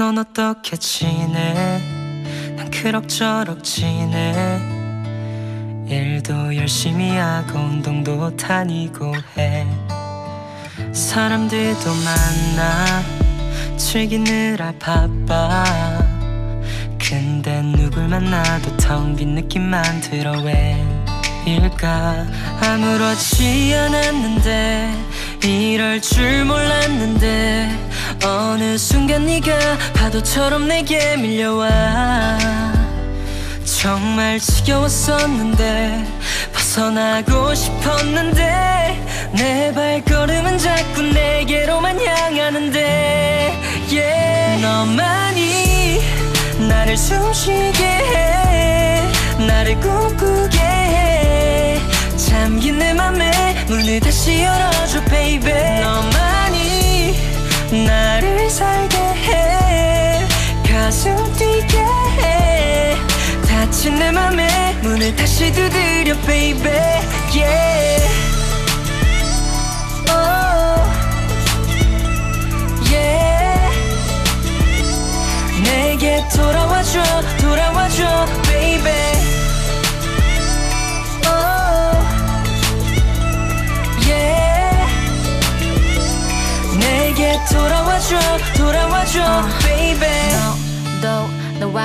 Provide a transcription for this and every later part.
넌 어떻게 지내? 난 그럭저럭 지내. 일도 열심히 하고 운동도 다니고 해. 사람들도 만나. 즐기느라 바빠. 근데 누굴 만나도 텅 빈 느낌만 들어 왜 일까 아무렇지 않았는데 이럴 줄 몰랐는데 순간 네가 파도처럼 내게 밀려와 정말 지겨웠었는데 벗어나고 싶었는데 내 발걸음은 자꾸 내게로만 향하는데 yeah. 너만이 나를 숨쉬게 해 나를 꿈꾸게 해 잠긴 내 맘에 문을 다시 문을 다시 두드려 baby yeah oh yeah 내게 돌아와줘 돌아와줘 baby oh yeah 내게 돌아와줘 돌아와줘 baby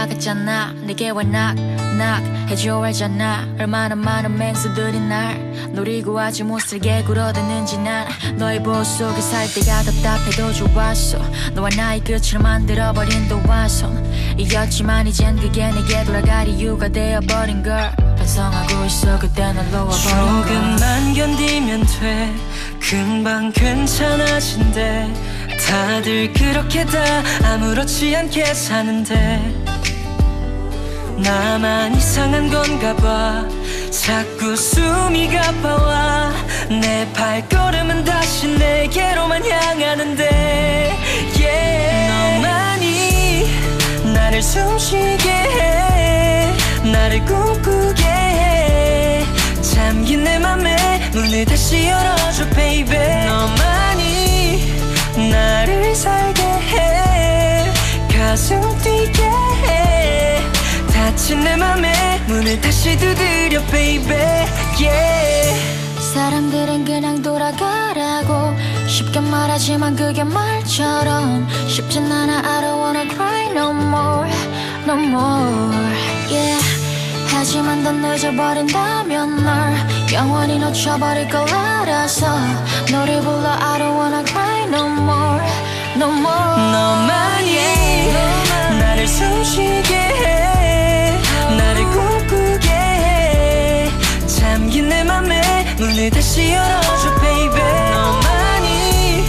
같잖아. 내게 knock 해줘 알잖아. 얼마나 많은 맹수들이 날 노리고 아주 못살게 굴어대는지 난 너의 보호 속에 살 때가 답답해도 좋았어. 너와 나의 끝을 만들어버린 도화선 이었지만 이젠 그게 내게 돌아갈 이유가 되어버린 걸 반성하고 있어. 그때 널 놓아버린 걸. 조금만 견디면 돼. 금방 괜찮아진대. 다들 그렇게 다 아무렇지 않게 사는데 나만 이상한 건가 봐. 자꾸 숨이 가빠와 내 발걸음은 다시 내게로만 향하는데 yeah. 너만이 나를 숨쉬게 해 나를 꿈꾸게 해. 잠긴 내 맘에 문을 다시 열어줘 다친 내 맘에 문을 다시 두드려 baby. Yeah. 사람들은 그냥 돌아가라고. 쉽게 말하지만 그게 말처럼. 쉽진 않아 I don't wanna cry no more no more. Yeah. 하지만 더 늦어버린다면 널 영원히 놓쳐버릴 걸 알아서. 너를 불러 I don't wanna cry no more no more. 너만이 나를 숨쉬게 다시 열어줘 baby. 너만이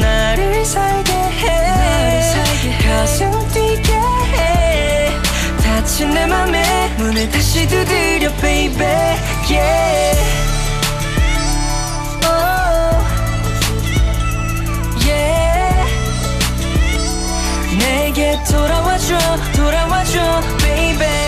나를 살게 해. 가슴 뛰게 해. 다친 내 맘에 문을 다시 두드려 baby. Yeah. Oh. 돌아와줘 돌아와줘 baby